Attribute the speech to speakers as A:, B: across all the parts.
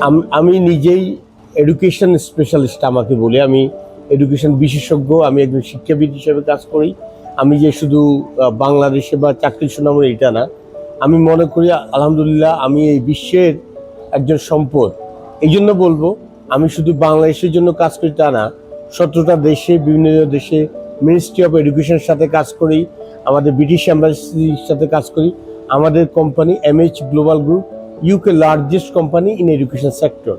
A: আম- নিজেই education specialist আমাকে বলে। আমি এডুকেশন বিশেষজ্ঞ, আমি একজন শিক্ষাবিদ হিসেবে কাজ করি। আমি যে শুধু বাংলাদেশে বা চাকরি সুনাম এটা না। আমি মনে করি, আলহামদুলিল্লাহ, আমি এই বিশ্বের একজন সম্পদ। এই জন্য বলব, আমি শুধু বাংলাদেশের জন্য কাজ করি তা না, সতেরোটা দেশে, বিভিন্ন দেশে মিনিস্ট্রি অফ এডুকেশনের সাথে কাজ করি, আমাদের ব্রিটিশ অ্যাম্বাসির সাথে কাজ করি, আমাদের company MH global group UK largest company in education sector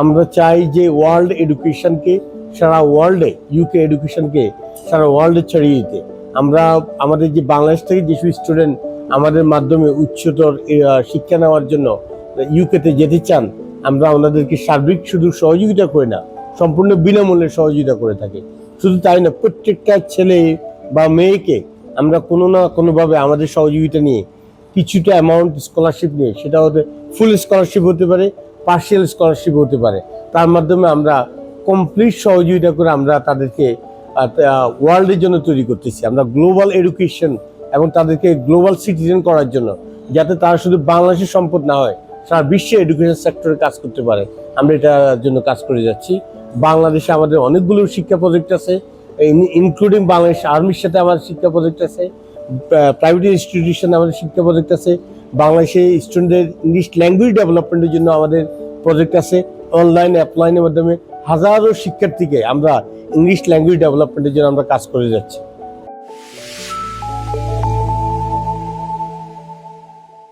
A: আমরা চাই যে ওয়ার্ল্ড এডুকেশনকে সারা ওয়ার্ল্ডে ইউকে এডুকেশনকে সারা ওয়ার্ল্ডে ছড়িয়ে দিতে। আমরা আমাদের যে বাংলাদেশ থেকে যেসব স্টুডেন্ট আমাদের মাধ্যমে উচ্চতর শিক্ষা নেওয়ার জন্য ইউকেতে যেতে চান, আমরা ওনাদেরকে সার্বিক শুধু সহযোগিতা করে না, সম্পূর্ণ বিনামূল্যে সহযোগিতা করে থাকি। শুধু তাই না, প্রত্যেকটা ছেলে বা মেয়েকে আমরা কোনো না কোনোভাবে আমাদের সহযোগিতা নিয়ে কিছুটা অ্যামাউন্ট স্কলারশিপ নিয়ে, সেটা হতে ফুল স্কলারশিপ হতে পারে পার্শিয়াল স্কলারশিপ হতে পারে। তার মাধ্যমে আমরা কমপ্লিট সহযোগিতা করে আমরা তাদেরকে ওয়ার্ল্ডের জন্য তৈরি করতেছি। আমরা গ্লোবাল এডুকেশন এবং তাদেরকে গ্লোবাল সিটিজেন করার জন্য, যাতে তারা শুধু বাংলাদেশের সম্পদ না হয়, সারা বিশ্বে এডুকেশন সেক্টরে কাজ করতে পারে। আমরা এটার জন্য কাজ করে যাচ্ছি। বাংলাদেশে আমাদের অনেকগুলো শিক্ষা প্রজেক্ট আছে ইনক্লুডিং বাংলাদেশ আর্মির সাথে আমাদের শিক্ষা প্রজেক্ট আছে। প্রাইভেট ইনস্টিটিউশন আমাদের শিক্ষা প্রজেক্ট আছে, বাংলাদেশে স্টুডেন্টদের ইংলিশ ল্যাঙ্গুয়েজ ডেভেলপমেন্টের জন্য আমাদের প্রজেক্ট আছে অনলাইন অ্যাপলাইনের মাধ্যমে হাজারো শিক্ষার্থীকে আমরা ইংলিশ ল্যাঙ্গুয়েজ ডেভেলপমেন্টের জন্য আমরা কাজ করে যাচ্ছি।